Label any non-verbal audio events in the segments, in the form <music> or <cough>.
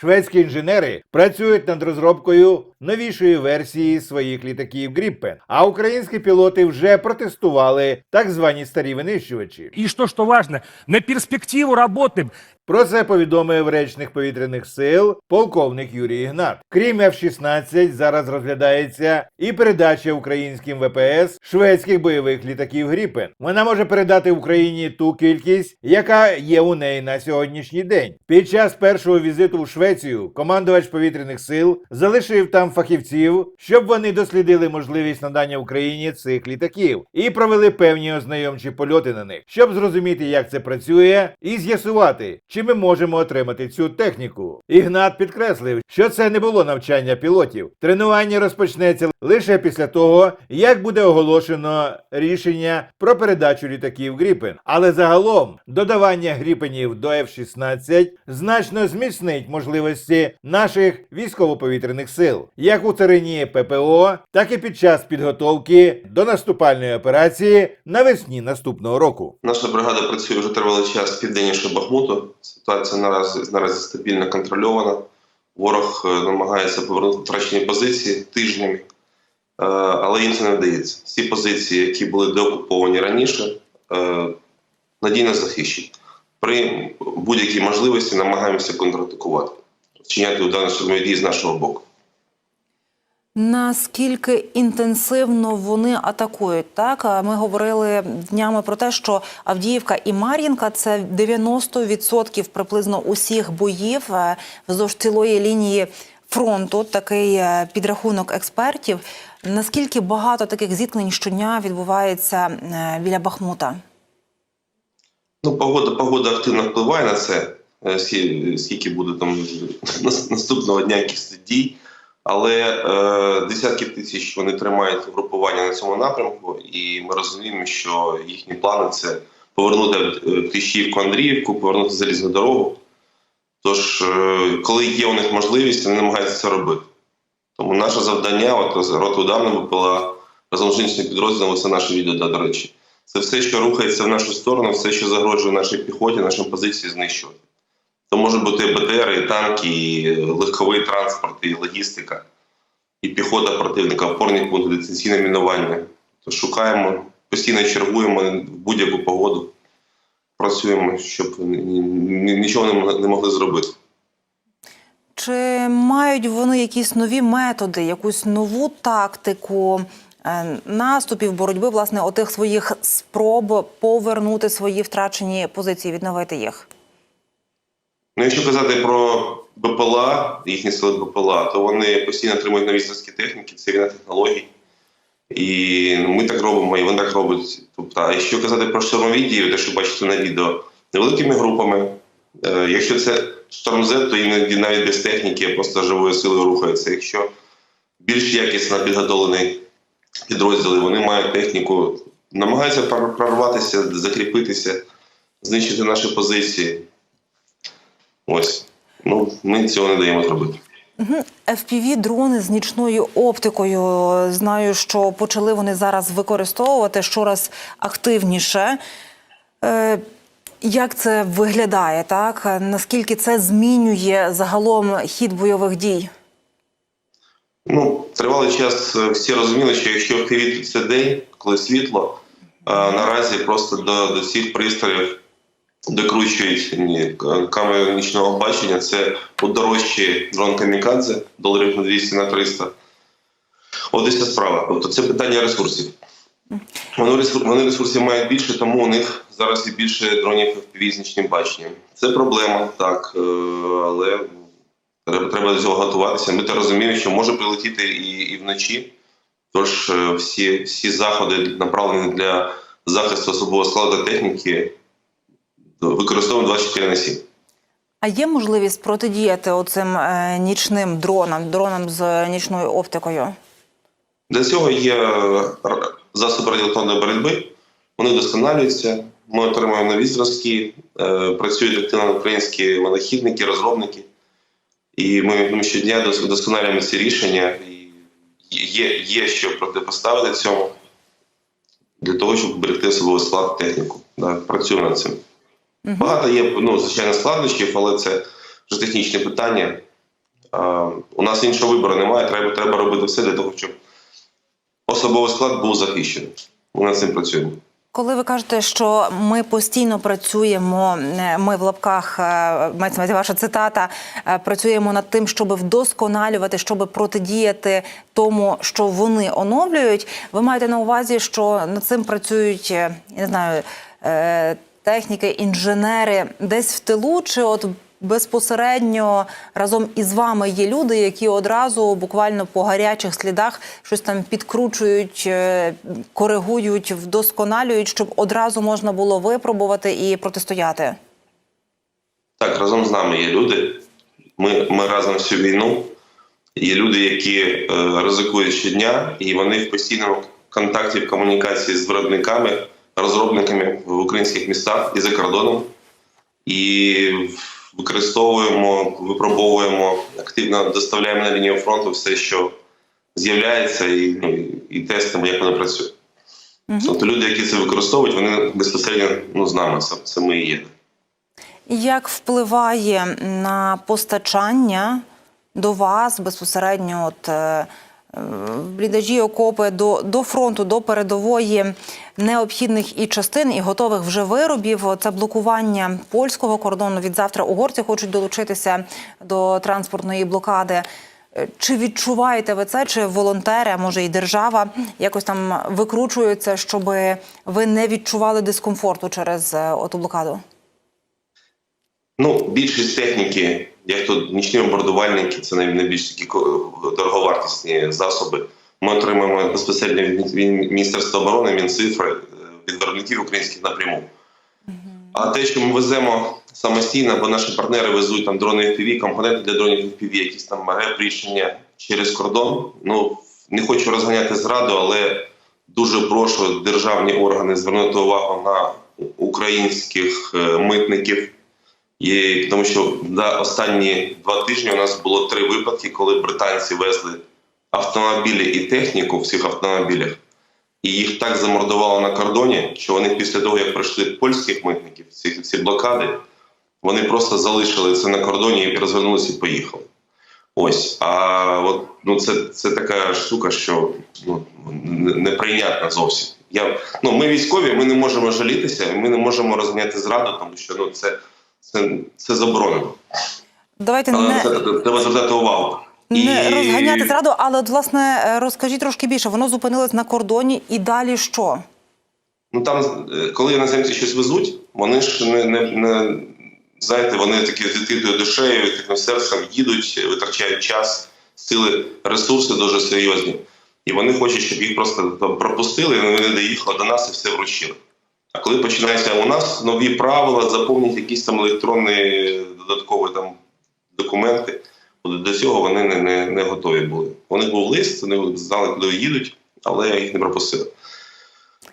Шведські інженери працюють над розробкою новішої версії своїх літаків Гріппен, а українські пілоти вже протестували так звані старі винищувачі. И что, что важно, на перспективу работаем. Про це повідомив речник повітряних сил полковник Юрій Ігнат. Крім F-16, зараз розглядається і передача українським ВПС шведських бойових літаків Гріпен. Вона може передати Україні ту кількість, яка є у неї на сьогоднішній день. Під час першого візиту в Швецію командувач повітряних сил залишив там фахівців, щоб вони дослідили можливість надання Україні цих літаків і провели певні ознайомчі польоти на них, щоб зрозуміти, як це працює, і з'ясувати, чи ми можемо отримати цю техніку. Ігнат підкреслив, що це не було навчання пілотів. Тренування розпочнеться лише після того, як буде оголошено рішення про передачу літаків Гріпен. Але загалом додавання гріпенів до F-16 значно зміцнить можливості наших військово-повітряних сил, як у царині ППО, так і під час підготовки до наступальної операції навесні наступного року. Наша бригада працює вже тривалий час південніше Бахмуту. Ситуація наразі наразі стабільно контрольована. Ворог е, намагається повернути втрачені позиції тижнями, е, але їм це не вдається. Всі позиції, які були деокуповані раніше, е, надійно захищені. При будь-якій можливості намагаємося контратакувати, вчиняти удари штурмові дії з нашого боку. Наскільки інтенсивно вони атакують? Так ми говорили днями про те, що Авдіївка і Мар'їнка це 90% приблизно усіх боїв е, вздовж цілої лінії фронту. Такий е, підрахунок експертів. Наскільки багато таких зіткнень щодня відбувається е, біля Бахмута? Ну, погода, погода активно впливає на це, скільки буде там <laughs> наступного дня якихось дій. Але е, десятки тисяч вони тримають групування на цьому напрямку, і ми розуміємо, що їхні плани це повернути е, Кліщівку Андріївку, повернути залізну дорогу. Тож, е, коли є у них можливість, вони намагаються це робити. Тому наше завдання, от рота ударна БПЛА разом з іншими підрозділами, це наше відео, до речі. Це все, що рухається в нашу сторону, все, що загрожує нашій піхоті, нашим позиції знищувати. Це може бути БТР, і танки, і легковий транспорт, і логістика, і піхота противника, опорні пункти, дистанційне мінування. То шукаємо, постійно чергуємо в будь-яку погоду, працюємо, щоб ні- ні- нічого не могли- зробити. Чи мають вони якісь нові методи, якусь нову тактику е, наступів, боротьби, власне, отих своїх спроб повернути свої втрачені позиції, відновити їх? Ну, якщо казати про БПЛА, їхні сили БПЛА, то вони постійно отримують нові зразки техніки, це війна технологій. І ми так робимо, і вони так роблять. Тобто, а якщо казати про штурмові дії, те, що бачите на відео, невеликими групами. Е, якщо це шторм Z, то іноді навіть без техніки просто живою силою рухаються. Якщо більш якісно підготовлені підрозділи, вони мають техніку, намагаються прорватися, закріпитися, знищити наші позиції. Ось. Ну, ми цього не даємо зробити. fpv дрони з нічною оптикою. Знаю, що почали вони зараз використовувати щораз активніше. Е, як це виглядає, так? Наскільки це змінює загалом хід бойових дій? Ну, тривалий час е, всі розуміли, що якщо квіт це день, коли світло, е, наразі просто до, до всіх пристроїв докручують ні, камери нічного бачення. Це подорожчий дрон камікадзе, доларів на 200 на 300. От і вся справа. Тобто це питання ресурсів. Вони, ресур- вони ресурсів мають більше, тому у них зараз і більше дронів FPV з нічним баченням. Це проблема, так, е, але Треба, до цього готуватися. Ми то розуміємо, що може прилетіти і, і вночі. Тож е, всі, всі заходи направлені для захисту особового складу техніки використовуємо 24 на 7. А є можливість протидіяти оцим е, нічним дронам, дронам з нічною оптикою? Для цього є е, засоби радіоелектронної боротьби, вони вдосконалюються. Ми отримуємо нові зразки, е, працюють активно українські винахідники, розробники. І ми, ми щодня дос- вдосконалюємо ці рішення. І є, є що протипоставити цьому для того, щоб берегти особовий склад техніку. Да, працюємо над цим. Багато є, ну, звичайно, складнощів, але це вже технічне питання. А, у нас іншого вибору немає. Треба, треба робити все для того, щоб особовий склад був захищений. Ми над цим працюємо. Коли ви кажете, що ми постійно працюємо, е, ми в лапках е, мається ваша цитата, е, працюємо над тим, щоб вдосконалювати, щоб протидіяти тому, що вони оновлюють. Ви маєте на увазі, що над цим працюють, я не знаю, техніки, інженери десь в тилу, чи от безпосередньо разом із вами є люди, які одразу буквально по гарячих слідах щось там підкручують, е, коригують, вдосконалюють, щоб одразу можна було випробувати і протистояти. Так, разом з нами є люди. Ми, ми разом всю війну. Є люди, які е, ризикують щодня, і вони в постійному контакті, в комунікації з виробниками, розробниками в українських містах і за кордоном. І використовуємо, випробовуємо, активно доставляємо на лінію фронту все, що з'являється, і, ну, і тестимо, як воно працює. Тобто люди, які це використовують, вони безпосередньо ну, з нами. Це, це ми і є. Як впливає на постачання до вас безпосередньо от, е, бліндажі окопи до, до фронту, до передової необхідних і частин, і готових вже виробів? Це блокування польського кордону. Від завтра угорці хочуть долучитися до транспортної блокади. Чи відчуваєте ви це, чи волонтери, а може і держава якось там викручуються, щоб ви не відчували дискомфорту через е, оту блокаду? Ну, більшість техніки, як то нічні бомбардувальники, це найбільш такі дороговартісні засоби. Ми отримуємо безпосередньо від Міністерства оборони, Мінцифри, е, від виробників українських напряму. А те, що ми веземо самостійно, бо наші партнери везуть там дрони FPV, компоненти для дронів FPV, якісь там РЕП рішення через кордон. Ну не хочу розганяти зраду, але дуже прошу державні органи звернути увагу на українських е, митників. І тому що за останні два тижні у нас було три випадки, коли британці везли автомобілі і техніку в цих автомобілях, і їх так замордувало на кордоні, що вони після того, як пройшли польських митників, ці, ці блокади, вони просто залишили це на кордоні і розвернулися і поїхали. Ось. А от ну це, це така штука, що ну, неприйнятна зовсім. Я, ну, ми військові, ми не можемо жалітися, ми не можемо розганяти зраду, тому що ну, це, це, це заборонено. Давайте Але не, треба звертати увагу. не І- розганяти зраду, але от, власне е, розкажіть трошки більше. Воно зупинилось на кордоні, і далі що? Ну там, е, коли іноземці щось везуть, вони ж не, не, не знаєте, вони такі з відкритою душею, таким серцем їдуть, витрачають час, сили, ресурси дуже серйозні. І вони хочуть, щоб їх просто пропустили, і вони доїхали до нас і все вручили. А коли починається у нас нові правила, заповнять якісь там електронні додаткові там документи, до цього вони не, не, не готові були. Них був лист, вони знали, куди їдуть, але я їх не пропустили.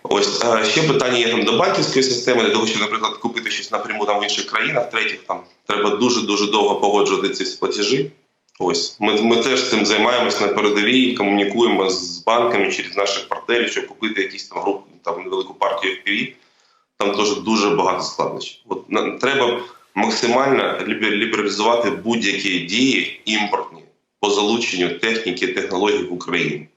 Ось е, ще питання є там до банківської системи, для того, щоб, наприклад, купити щось напряму там в інших країнах, третіх там треба дуже дуже довго погоджувати ці платежі. Ось ми, ми теж цим займаємось на передовій, комунікуємо з банками через наших партнерів, щоб купити якісь там групи, там невелику партію FPV. Там теж дуже багато складнощів. От треба максимально лібер- лібералізувати будь-які дії імпортні по залученню техніки, технологій в Україні.